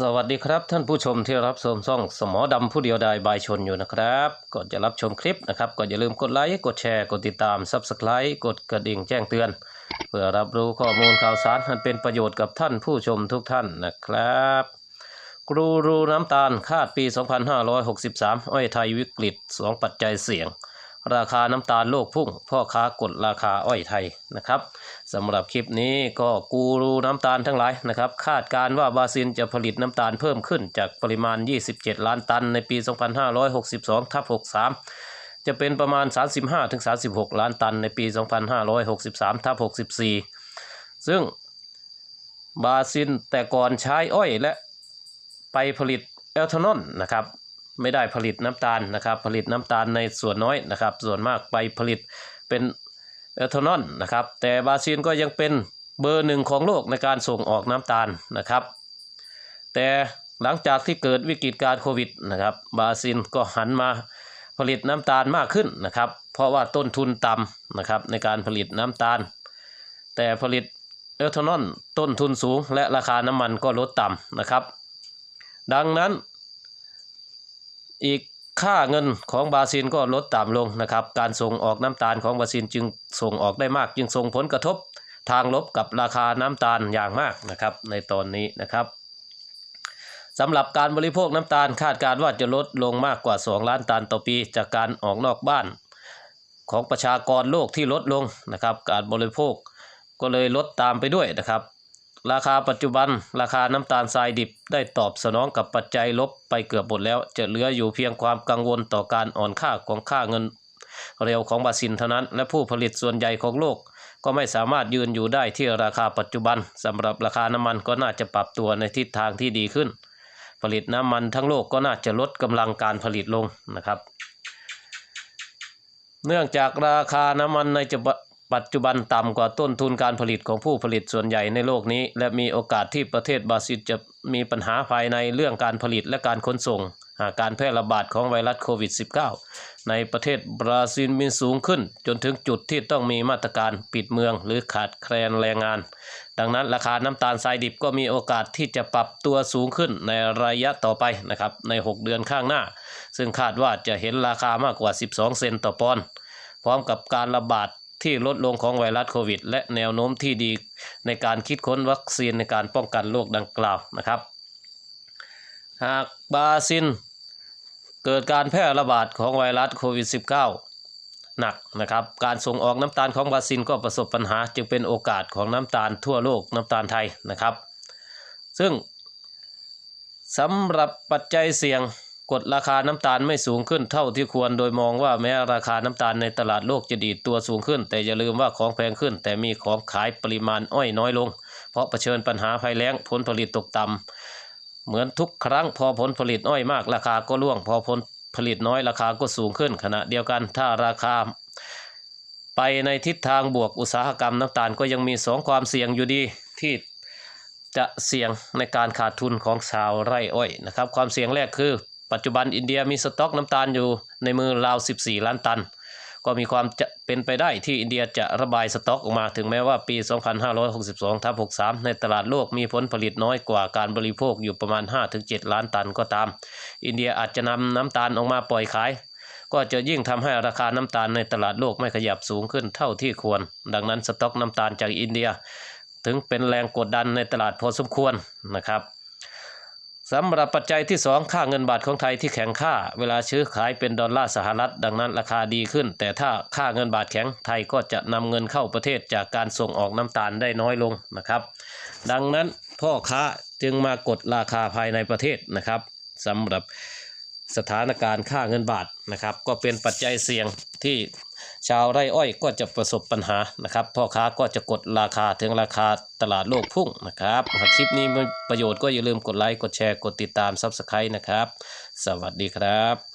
สวัสดีครับท่านผู้ชมที่รับชมช่องสมอดำผู้เดียวดายบายชนอยู่นะครับ ก่อนจะรับชมคลิปนะครับก็อย่าลืมกดไลค์กดแชร์กดติดตาม Subscribe กดกระดิ่งแจ้งเตือน เพื่อรับรู้ข้อมูลข่าวสารอันเป็นประโยชน์กับท่านผู้ชมทุกท่านนะครับกรูรูน้ำตาลคาดปี 2563 อ้อยไทยวิกฤต 2 ปัจจัยเสี่ยง ราคาน้ำตาลโลกพุ่ง พ่อค้ากดราคาอ้อยไทยนะครับสำหรับคลิปนี้ก็กูรูน้ำตาลทั้งหลายนะครับ คาดการณ์ว่าบราซิลจะผลิตน้ำตาลเพิ่มขึ้นจากปริมาณ 27 ล้านตันในปี 2562ทับ63 จะเป็นประมาณ 35-36 ล้านตันในปี 2563ทับ64 ซึ่งบราซิลแต่ก่อนใช้อ้อยและไปผลิตเอลทานอลนะครับ ไม่ได้ผลิตน้ำตาลนะครับ ผลิตน้ำตาลในส่วนน้อยนะครับ ส่วนมากไปผลิตเป็นเอทานอลนะครับ แต่บราซิลก็ยังเป็นเบอร์หนึ่งของโลกในการส่งออกน้ำตาลนะครับ แต่หลังจากที่เกิดวิกฤตการโควิดนะครับบราซิลก็หันมาผลิตน้ำตาลมากขึ้นนะครับ เพราะว่าต้นทุนต่ำนะครับในการผลิตน้ำตาล แต่ผลิตเอทานอลต้นทุนสูงและราคาน้ำมันก็ลดต่ำนะครับ ดังนั้น อีกค่าเงินของบราซิลก็ลดต่ำลงนะครับ การส่งออกน้ำตาลของบราซิลจึงส่งออกได้มาก จึงส่งผลกระทบทางลบกับราคาน้ำตาลอย่างมากนะครับ ในตอนนี้นะครับสำหรับการบริโภคน้ำตาลคาดการว่าจะลดลงมากกว่า 2 ล้านตันต่อปี จากการออกนอกบ้าน ของประชากรโลกที่ลดลงนะครับ การบริโภคก็เลยลดตามไปด้วยนะครับ ราคาปัจจุบันราคาน้ำตาลทรายดิบได้ตอบสนองกับปัจจัยลบไปเกือบหมดแล้ว จะเหลืออยู่เพียงความกังวลต่อการอ่อนค่าของค่าเงิน เร็วของบราซิลเท่านั้น และผู้ผลิตส่วนใหญ่ของโลก ก็ไม่สามารถยืนอยู่ได้ที่ราคาปัจจุบันสำหรับราคาน้ำมันก็น่าจะปรับตัวในทิศทางที่ดีขึ้น ผลิตน้ำมันทั้งโลกก็น่าจะลดกำลังการผลิตลงนะครับ เนื่องจากราคาน้ำมันในจะ ปัจจุบันต่ำกว่าต้นทุนการผลิตของผู้ผลิตส่วนใหญ่ในโลกนี้ และมีโอกาสที่ประเทศบราซิลจะมีปัญหาภายในเรื่องการผลิตและการขนส่ง หากการแพร่ระบาดของไวรัสโควิด -19 ในประเทศบราซิลมีสูงขึ้น จนถึงจุดที่ต้องมีมาตรการปิดเมืองหรือขาดแคลนแรงงาน ดังนั้นราคาน้ำตาลทรายดิบก็มีโอกาสที่จะปรับตัวสูงขึ้นในระยะต่อไปนะครับใน 6 เดือนข้างหน้า ซึ่งคาดว่าจะเห็นราคามากกว่า 12 เซนต์ต่อปอนด์พร้อมกับการระบาด ที่ลดลงของไวรัสโควิด และแนวโน้มที่ดีในการคิดค้นวัคซีนในการป้องกันโรคดังกล่าวนะครับ หากบราซิลเกิดการแพร่ระบาดของไวรัสโควิด -19 หนักนะครับ การส่งออกน้ำตาลของบราซิลก็ประสบปัญหา จึงเป็นโอกาสของน้ำตาลทั่วโลกน้ำตาลไทยนะครับ ซึ่งสำหรับปัจจัยเสี่ยง กดราคาน้ำตาลไม่สูงขึ้นเท่าที่ควรโดยมองว่าแม้ราคาน้ำตาลในตลาดโลกจะดีดตัวสูงขึ้น แต่อย่าลืมว่าของแพงขึ้น แต่มีของขายปริมาณอ้อยน้อยลง เพราะเผชิญปัญหาภัยแล้งผลผลิตตกต่ำเหมือนทุกครั้งพอผลผลิตอ้อยมาก ราคาก็ร่วง พอผลผลิตน้อยราคาก็สูงขึ้น ขณะเดียวกันถ้าราคาไปในทิศทางบวกอุตสาหกรรมน้ำตาลก็ยังมีสองความเสี่ยงอยู่ดีที่จะเสี่ยงในการขาดทุนของชาวไร่อ้อยนะครับ ความเสี่ยงแรกคือ ปัจจุบันอินเดียมีสต็อกน้ำตาลอยู่ในมือราว 14 ล้านตัน ก็มีความจะเป็นไปได้ที่อินเดียจะระบายสต็อกออกมาถึงแม้ว่าปี 2562ทับ63 ในตลาดโลกมีผลผลิตน้อยกว่าการบริโภคอยู่ประมาณ 5-7 ล้านตันก็ตาม อินเดียอาจจะนำน้ำตาลออกมาปล่อยขายก็จะยิ่งทำให้ราคาน้ำตาลในตลาดโลกไม่ขยับสูงขึ้นเท่าที่ควร ดังนั้นสต็อกน้ำตาลจากอินเดีย ถึงเป็นแรงกดดันในตลาดพอสมควรนะครับ สำหรับปัจจัยที่ 2 ค่าเงินบาทของไทยที่แข็งค่า เวลาซื้อขายเป็นดอลลาร์สหรัฐ ดังนั้นราคาดีขึ้น แต่ถ้าค่าเงินบาทแข็งไทยก็จะนำเงินเข้าประเทศจากการส่งออกน้ำตาลได้น้อยลงนะครับ ดังนั้นพ่อค้าจึงมากดราคาภายในประเทศนะครับสำหรับ สถานการณ์ค่าเงินบาทนะครับ ก็เป็นปัจจัยเสี่ยงที่ชาวไร่อ้อยก็จะประสบปัญหานะครับ พ่อค้าก็จะกดราคาถึงราคาตลาดโลกพุ่งนะครับ หากคลิปนี้มีประโยชน์ก็อย่าลืมกดไลค์ กดแชร์ กดติดตามซับสไครต์นะครับ สวัสดีครับ